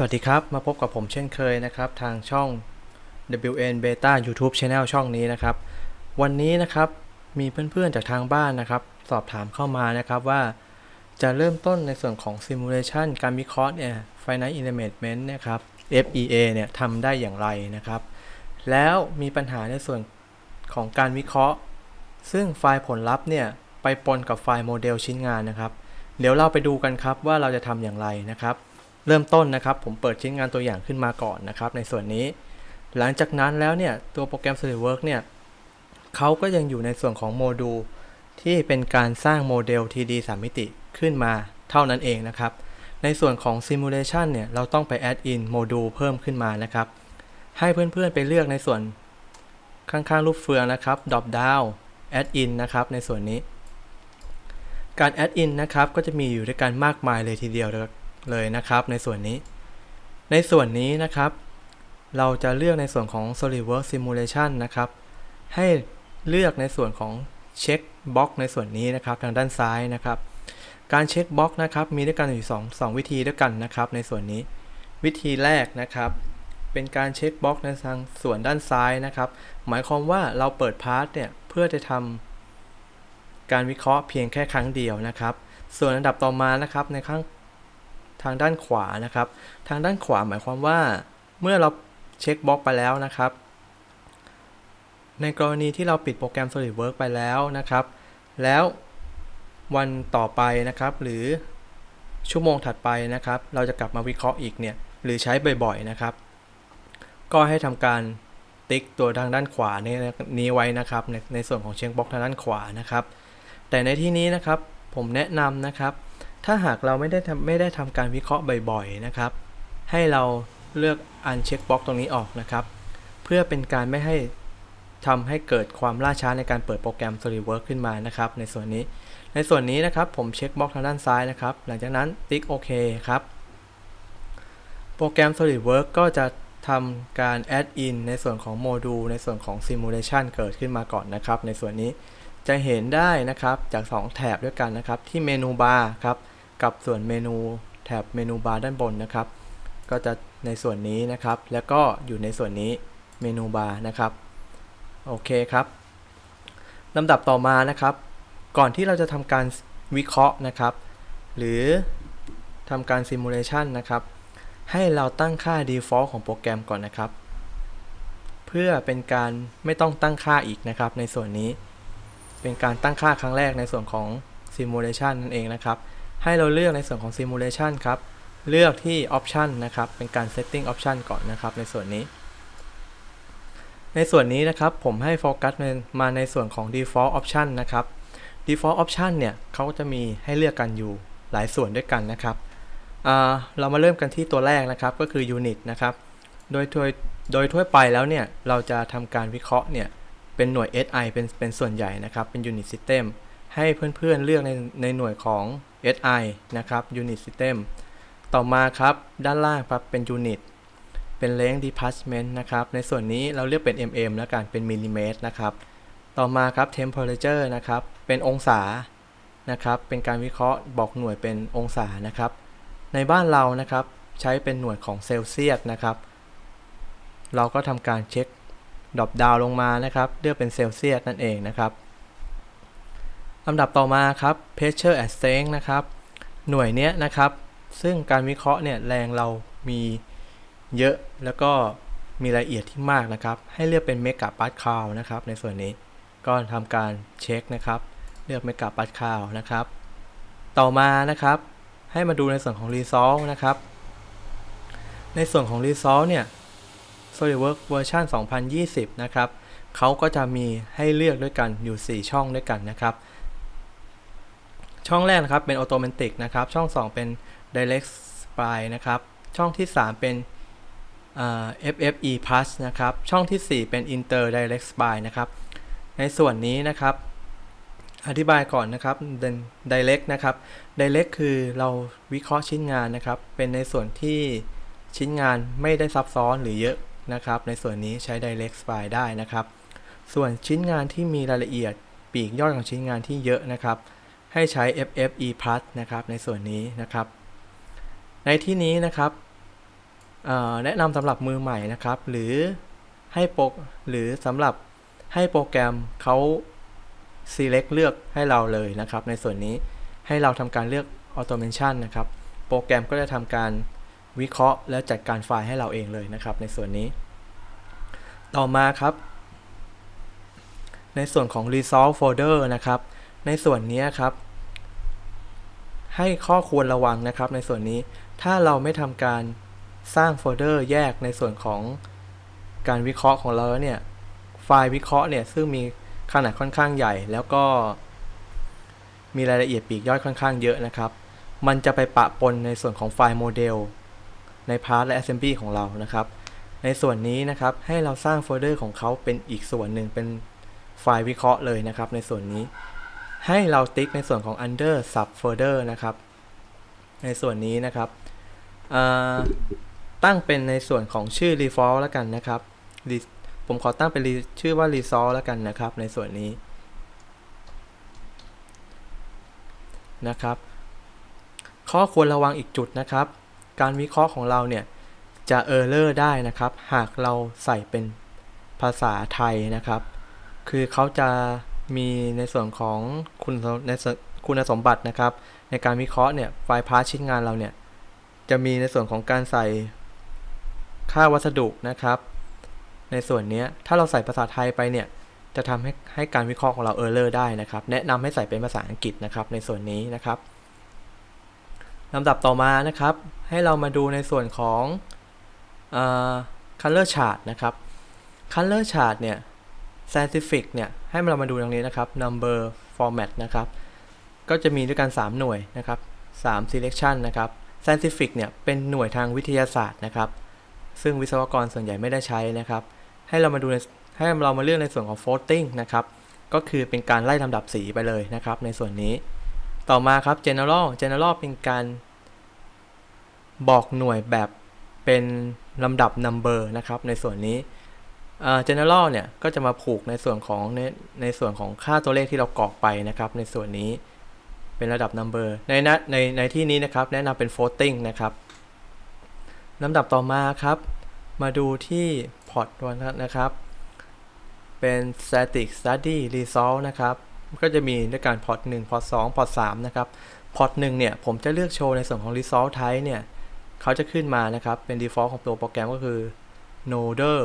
สวัสดีครับ มาพบกับผมเช่นเคยนะครับ ทางช่อง WN Beta YouTube Channel ช่องนี้นะครับ วันนี้นะครับมีเพื่อนๆจากทางบ้านนะครับ สอบถามเข้ามานะครับว่า จะเริ่มต้นในส่วนของ Simulation การวิเคราะห์เนี่ย Finite Element นะครับ FEA เนี่ยทำได้อย่างไรนะครับ แล้วมีปัญหาในส่วนของการวิเคราะห์ ซึ่งไฟล์ผลลัพธ์เนี่ยไปปนกับไฟล์โมเดลชิ้นงานนะครับ เดี๋ยวเราไปดูกันครับว่าเราจะทำอย่างไรนะครับ เริ่มต้นนะครับ ผมเปิดชิ้นงานตัวอย่างขึ้นมาก่อนนะครับ ในส่วนนี้ หลังจากนั้นแล้วเนี่ยตัวโปรแกรม SolidWorks เนี่ยเขาก็ยังอยู่ในส่วนของโมดูลที่เป็นการสร้างโมเดล 3D 3 มิติขึ้นมาเท่านั้นเองนะครับ ในส่วนของ Simulation เนี่ยเราต้องไป add in โมดูลเพิ่มขึ้นมานะครับ ให้เพื่อนๆไปเลือกในส่วนข้างๆ รูปเฟืองนะครับ drop down add in นะครับ ในส่วนนี้ การ add in นะครับ ก็จะมีอยู่ด้วยกันมากมายเลยทีเดียว เลยนะครับ ในส่วนนี้ ในส่วนนี้นะครับ เราจะเลือกในส่วนของ SolidWorks Simulation นะครับ ให้เลือกในส่วนของเช็คบล็อกในส่วนนี้นะครับ ทางด้านซ้ายนะครับ การเช็คบล็อกนะครับ มีด้วยกันอยู่2 2วิธีด้วยกันนะครับ ในส่วนนี้ วิธีแรกนะครับ เป็นการเช็คบล็อกในทางส่วนด้านซ้ายนะครับ หมายความว่าเราเปิดพาร์ทเนี่ยเพื่อจะทำการวิเคราะห์เพียงแค่ครั้งเดียวนะครับ ส่วนอันดับต่อมานะครับในข้าง ทางด้านขวานะครับ ทางด้านขวาหมายความว่า เมื่อเราเช็คบล็อกไปแล้วนะครับ ในกรณีที่เราปิดโปรแกรม SolidWorks ไปแล้วนะครับ แล้ววันต่อไปนะครับ หรือชั่วโมงถัดไปนะครับ เราจะกลับมาวิเคราะห์อีกเนี่ยหรือใช้บ่อยๆนะครับ ก็ให้ทำการติ๊กตัวทางด้านขวานี้นี้ไว้นะครับในในส่วนของเช็คบล็อกทางด้านขวานะครับ แต่ในที่นี้นะครับผมแนะนำนะครับ ถ้าหากเราไม่ได้ทำไม่ได้ทำการวิเคราะห์บ่อยๆนะครับ ให้เราเลือกอันเช็คบล็อกตรงนี้ออกนะครับ เพื่อเป็นการไม่ให้ทำให้เกิดความล่าช้าในการเปิดโปรแกรม SolidWorks ขึ้นมานะครับ ในส่วนนี้ ในส่วนนี้นะครับผมเช็คบล็อกทางด้านซ้ายนะครับ หลังจากนั้นติ๊กโอเคครับ โปรแกรม SolidWorks ก็จะทำการ add in ในส่วนของโมดูลในส่วนของ Simulation เกิดขึ้นมาก่อนนะครับ ในส่วนนี้จะเห็นได้นะครับจาก 2 แถบด้วยกันนะครับ ที่เมนูบาร์ครับ กับส่วนเมนูแถบเมนูบาร์ด้านบนนะครับ ก็จะในส่วนนี้นะครับ แล้วก็อยู่ในส่วนนี้เมนูบาร์นะครับ โอเคครับลำดับต่อมานะครับ ก่อนที่เราจะทำการวิเคราะห์นะครับ หรือทำการ Simulation นะครับ ให้เราตั้งค่า default ของโปรแกรมก่อนนะครับ เพื่อเป็นการไม่ต้องตั้งค่าอีกนะครับ ในส่วนนี้ เป็นการตั้งค่าครั้งแรกในส่วนของ Simulation นั่นเองนะครับ ให้เราเลือกในส่วนของ Simulation ครับ เลือกที่ Option นะครับ เป็นการ Setting Option ก่อนนะครับ ในส่วนนี้ ในส่วนนี้นะครับ ผมให้โฟกัสมาในส่วนของ Default Option นะครับ Default Option เนี่ยเขาจะมีให้เลือกกันอยู่หลายส่วนด้วยกันนะครับ เรามาเริ่มกันที่ตัวแรกนะครับ ก็คือ Unit นะครับ โดยโดยโดยทั่วไปแล้วเนี่ย เราจะทำการวิเคราะห์เนี่ยเป็นหน่วย SI เป็นเป็นส่วนใหญ่นะครับ เป็น Unit System ให้เพื่อนๆเลือกในในหน่วยของ SI นะครับ Unit System ต่อมาครับ ด้านล่างครับเป็น Unit เป็น Length Department นะครับ ในส่วนนี้เราเลือกเป็น mm แล้วกันเป็นมิลลิเมตรนะครับ ต่อมาครับ Temperature นะครับ เป็นองศานะครับ เป็นการวิเคราะห์บอกหน่วยเป็นองศานะครับ ในบ้านเรานะครับใช้เป็นหน่วยของเซลเซียสนะครับ เราก็ทำการเช็คดรอปดาวลงมานะครับ เลือกเป็นเซลเซียสนั่นเองนะครับ ลำดับต่อมาครับ pressure at strength นะครับ หน่วยเนี้ยนะครับ ซึ่งการวิเคราะห์เนี่ยแรงเรามีเยอะแล้วก็มีรายละเอียดที่มากนะครับ ให้เลือกเป็นเมกะปาสคาลนะครับ ในส่วนนี้ก็ทำการเช็คนะครับ เลือกเมกะปาสคาลนะครับ ต่อมานะครับ ให้มาดูในส่วนของ Result นะครับ ในส่วนของ Result เนี่ย SolidWorks เวอร์ชัน2020 นะครับเขาก็จะมีให้เลือกด้วยกันอยู่ 4 ช่องด้วยกันนะครับ ช่องแรกนะครับเป็น Automatic นะครับ ช่อง 2 เป็น Direct Spline นะครับ ช่องที่ 3 เป็น FFE Plus นะครับ ช่องที่ 4 เป็น Inter Direct Spline นะครับ ในส่วนนี้นะครับ อธิบายก่อนนะครับ Direct นะครับ Direct คือเราวิเคราะห์ชิ้นงานนะครับ เป็นในส่วนที่ชิ้นงานไม่ได้ซับซ้อนหรือเยอะนะครับ ในส่วนนี้ใช้ Direct Spline ได้นะครับ ส่วนชิ้นงานที่มีรายละเอียดปีกย่อยของชิ้นงานที่เยอะนะครับ ให้ใช้ FFE Plus นะครับในส่วนนี้นะครับ ในที่นี้นะครับแนะนำสำหรับมือใหม่นะครับ หรือให้โปรหรือสำหรับให้โปรแกรมเขา select เลือกให้เราเลยนะครับ ในส่วนนี้ให้เราทำการเลือก automation นะครับ โปรแกรมก็จะทำการวิเคราะห์และจัดการไฟล์ให้เราเองเลยนะครับ ในส่วนนี้ ต่อมาครับ ในส่วนของ resolve folder นะครับ ในส่วนนี้ครับ ให้ข้อควรระวังนะครับในส่วนนี้ถ้าเราไม่ทำการสร้างโฟลเดอร์แยกในส่วนของการวิเคราะห์ของเราเนี่ยไฟล์วิเคราะห์เนี่ยซึ่งมีขนาดค่อนข้างใหญ่ แล้วก็ มีรายละเอียดปีกย่อยค่อนข้างเยอะนะครับ มันจะไปปะปนในส่วนของไฟล์โมเดลในพาร์ทและ Assembly ของเรานะครับ ในส่วนนี้นะครับให้เราสร้างโฟลเดอร์ของเขาเป็นอีกส่วนหนึ่งเป็นไฟล์วิเคราะห์เลยนะครับ ในส่วนนี้ ให้เราติ๊กในส่วนของ under sub folder นะครับ ในส่วนนี้นะครับตั้งเป็นในส่วนของชื่อ default แล้วกันนะครับ ผมขอตั้งเป็นชื่อว่า resolve แล้วกันนะครับ ในส่วนนี้นะครับ ข้อควรระวังอีกจุดนะครับ การวิเคราะห์ของเราเนี่ยจะ error ได้นะครับ หากเราใส่เป็นภาษาไทยนะครับ คือเขาจะ มีในส่วนของคุณในคุณสมบัตินะครับ ในการวิเคราะห์เนี่ยไฟล์พาร์ทชิ้นงานเราเนี่ยจะมีในส่วนของการใส่ค่าวัสดุนะครับ ในส่วนนี้ถ้าเราใส่ภาษาไทยไปเนี่ยจะทำให้ให้การวิเคราะห์ของเราเออร์เลอร์ได้นะครับ แนะนำให้ใส่เป็นภาษาอังกฤษนะครับ ในส่วนนี้นะครับลำดับต่อมานะครับ ให้เรามาดูในส่วนของ color chart นะครับ color chart เนี่ย scientific เนี่ยให้เรามาดูตรงนี้นะครับ number format นะครับ ก็จะมีด้วยกัน 3 หน่วยนะครับ3 selection นะครับ scientific เนี่ยเป็นหน่วยทางวิทยาศาสตร์นะครับ ซึ่งวิศวกรส่วนใหญ่ไม่ได้ใช้นะครับ ให้เรามาดูให้เรามาเลือกในส่วนของ floating นะครับ ก็คือเป็นการไล่ลำดับสีไปเลยนะครับ ในส่วนนี้ ต่อมาครับ general general เป็นการบอกหน่วยแบบเป็นลำดับ number นะครับ ในส่วนนี้ general เนี่ยก็จะมาผูกในส่วนของในในส่วนของค่าตัวเลขที่เรากรอกไปนะครับในส่วนนี้เป็นระดับ number ในนในในที่นี้นะครับแนะนำเป็น floating นะครับลำดับต่อมาครับ มาดูที่ port นะครับ เป็น static study result นะครับ ก็จะมีด้วยการ port 1 port 2 port 3นะครับ port 1เนี่ยผมจะเลือกโชว์ในส่วนของ result type เนี่ยเขาจะขึ้นมานะครับ เป็น default ของตัวโปรแกรมก็คือ nodal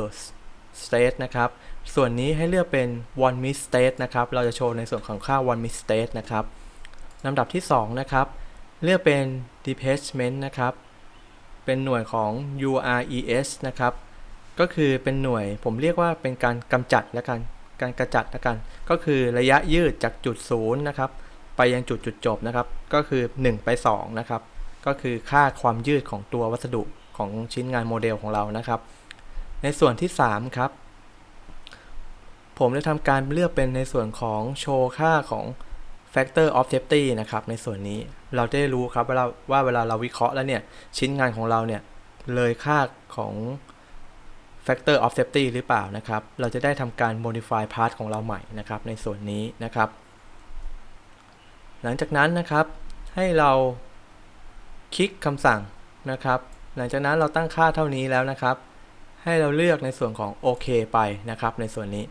state นะครับ ส่วนนี้ให้เลือกเป็น one miss state นะครับ เราจะโชว์ในส่วนของค่า one miss state นะครับลำดับที่ 2 นะครับ เลือกเป็น detachment นะครับ เป็นหน่วยของ URES นะครับ ก็คือเป็นหน่วยผมเรียกว่าเป็นการกำจัดแล้วกัน การกระจัดแล้วกัน ก็คือระยะยืดจากจุดศูนย์นะครับ ไปยังจุดจุดจบนะครับ ก็คือ 1 ไป 2 นะครับ ก็คือค่าความยืดของตัววัสดุของชิ้นงานโมเดลของเรานะครับ ในส่วนที่ 3 ครับ ผมได้ทำการเลือกเป็นในส่วนของโชว์ค่าของ factor of safety นะครับ ในส่วนนี้เราได้รู้ครับว่าว่าเวลาเราวิเคราะห์แล้วเนี่ย ชิ้นงานของเราเนี่ย เลยค่าของ factor of safety หรือเปล่านะครับ เราจะได้ทำการ modify part ของเราใหม่นะครับ ในส่วนนี้นะครับ หลังจากนั้นนะครับให้เราคลิกคำสั่งนะครับ หลังจากนั้นเราตั้งค่าเท่านี้แล้วนะครับ ให้เราเลือกในส่วนของโอเคไปนะครับในส่วนนี้